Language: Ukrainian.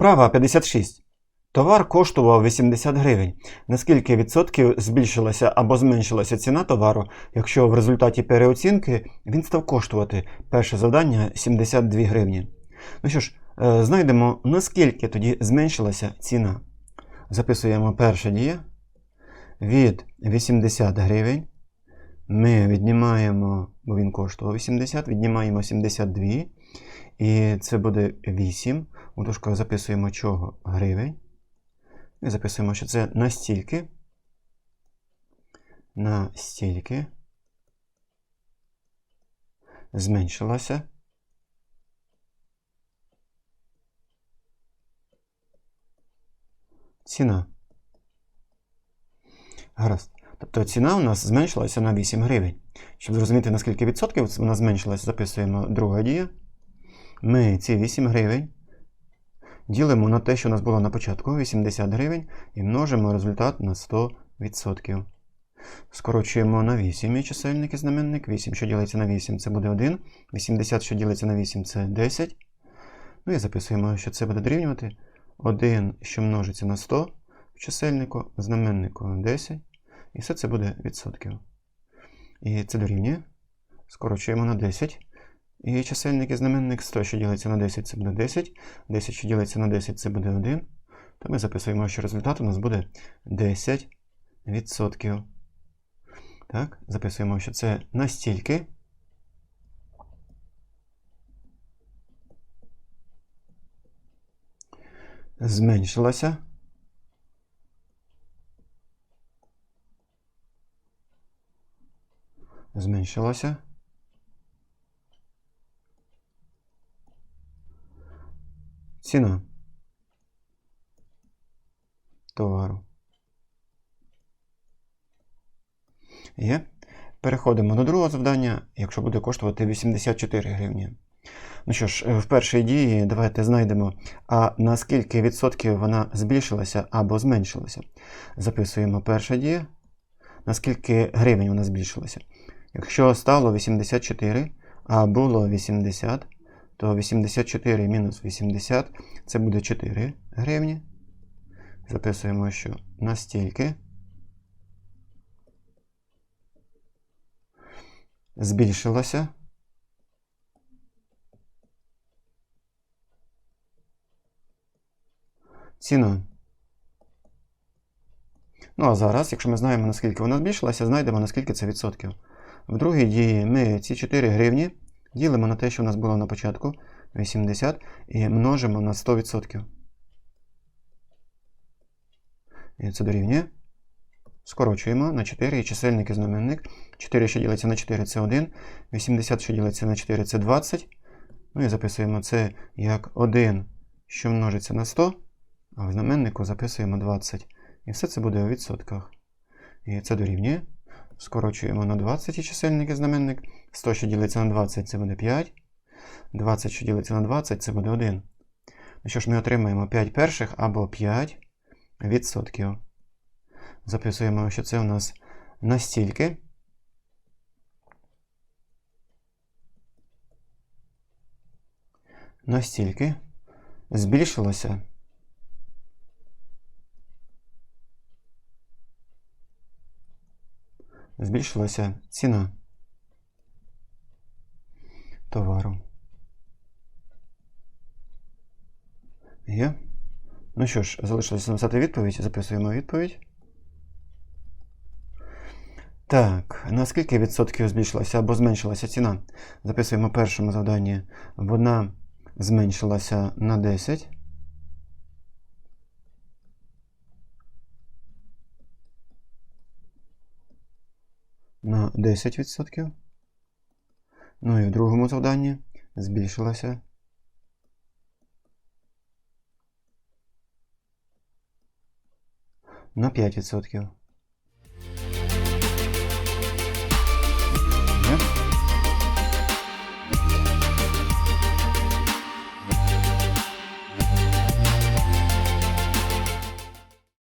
Вправа 56. Товар коштував 80 гривень. Наскільки відсотків збільшилася або зменшилася ціна товару, якщо в результаті переоцінки він став коштувати перше завдання 72 гривні. Ну що ж, е, знайдемо, наскільки тоді зменшилася ціна. Записуємо перша дія. Від 80 гривень ми віднімаємо, бо він коштував 80, віднімаємо 72. І це буде 8. У дужках записуємо чого? Гривень. І записуємо, що це настільки. Настільки. Зменшилася. Ціна. Гаразд. Тобто ціна у нас зменшилася на 8 гривень. Щоб зрозуміти, наскільки відсотків вона зменшилася, записуємо друга дія. Ми ці 8 гривень ділимо на те, що у нас було на початку 80 гривень, і множимо результат на 100%. Скорочуємо на 8 і чисельник і знаменник. 8, що ділиться на 8, це буде 1. 80, що ділиться на 8, це 10. Ну і записуємо, що це буде дорівнювати 1, що множиться на 100 в чисельнику, знаменнику 10. І все це буде відсотків. І це дорівнює. Скорочуємо на 10. І чисельник і знаменник 100, що ділиться на 10, це буде 10. 10, що ділиться на 10, це буде 1. То ми записуємо, що результат у нас буде 10 відсотків. Так, записуємо, що це настільки. Зменшилася. Зменшилася. Ціна товару. Є. Переходимо до другого завдання, якщо буде коштувати 84 гривні. Ну що ж, в першій дії давайте знайдемо, а наскільки відсотків вона збільшилася або зменшилася. Записуємо перша дія. Наскільки гривень вона збільшилася. Якщо стало 84, а було 80, то 84 мінус 80 це буде 4 гривні. Записуємо, що настільки збільшилося. Ціна. Ну, а зараз, якщо ми знаємо, наскільки вона збільшилася, знайдемо, наскільки це відсотків. В другій дії ми ці 4 гривні ділимо на те, що у нас було на початку 80, і множимо на 100%. І це дорівнює. Скорочуємо на 4 і чисельник і знаменник. 4, що ділиться на 4, це 1. 80, що ділиться на 4, це 20. Ну і записуємо це як 1, що множиться на 100, а в знаменнику записуємо 20. І все це буде у відсотках. І це дорівнює. Скорочуємо на 20 і чисельник і знаменник. 100, що ділиться на 20, це буде 5. 20, що ділиться на 20, це буде 1. Ну що ж, ми отримаємо 5 перших або 5 відсотків. Записуємо, що це у нас настільки. Настільки збільшилося. Збільшилася ціна товару. Є. Ну що ж, залишилося написати відповідь. Записуємо відповідь. Так, на скільки відсотків збільшилася або зменшилася ціна? Записуємо першому завданні. Вона зменшилася на 10. На 10%. Ну і в другому завданні збільшилася на 5%.